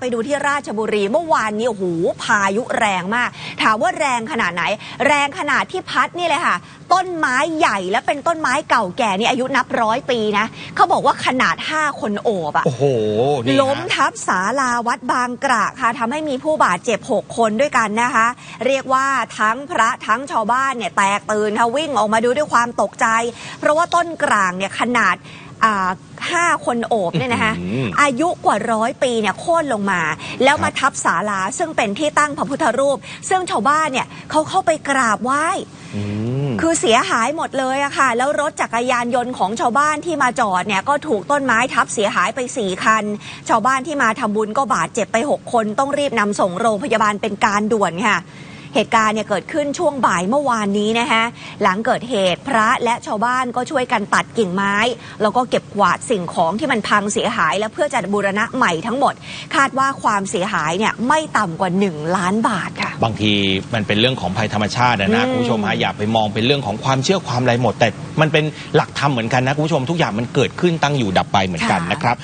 ไปดูที่ราชบุรีเมื่อวานนี้โอ้โหพายุแรงมาก ถามว่าแรงขนาดไหน แรงขนาดที่พัดนี่เลยค่ะ ต้นไม้ใหญ่และเป็นต้นไม้เก่าแก่นี่อายุนับร้อยปีนะเขาบอกว่าขนาด 5 คนโอบอะโอ้โหนี่ล้มฮะทับศาลาวัดบางกระค่ะทำให้มีผู้บาดเจ็บ 6 คนด้วยกันนะคะ เรียกว่าทั้งพระทั้งชาวบ้านเนี่ยแตกตื่นค่ะวิ่งออกมาดูด้วยความตกใจ เพราะว่าต้นกลางเนี่ยขนาด อ่าห้าคนโอบเนี่ยนะคะอื้อหืออายุกว่าร้อยปีเนี่ยโค่นลงมา แล้วมาทับศาลาซึ่งเป็นที่ตั้งพระพุทธรูป ซึ่งชาวบ้านเนี่ยเขาเข้าไปกราบไหว้อืมคือเสียหายหมดเลยอะค่ะ แล้วรถจักรยานยนต์ของชาวบ้านที่มาจอดเนี่ยก็ถูกต้นไม้ทับเสียหายไป4คัน ชาวบ้านที่มาทำบุญก็บาดเจ็บไป 6 คนต้องรีบนำส่งโรงพยาบาลเป็นการด่วนค่ะ เหตุการณ์เนี่ยเกิดขึ้นช่วงบ่ายเมื่อวานนี้นะคะหลังเกิดเหตุพระและชาวบ้านก็ช่วยกันตัดกิ่งไม้ แล้วก็เก็บกวาดสิ่งของที่มันพังเสียหาย และเพื่อจะบูรณะใหม่ทั้งหมด คาดว่าความเสียหายเนี่ยไม่ต่ำกว่า 1 ล้านบาทค่ะ บางทีมันเป็นเรื่องของภัยธรรมชาติอะนะอืมคุณผู้ชมฮะอย่าไปมองเป็นเรื่องของความเชื่อความอะไรหมด แต่มันเป็นหลักธรรมเหมือนกันนะคุณผู้ชมทุกอย่างมันเกิดขึ้นตั้งอยู่ดับไปเหมือนกันค่ะนะครับ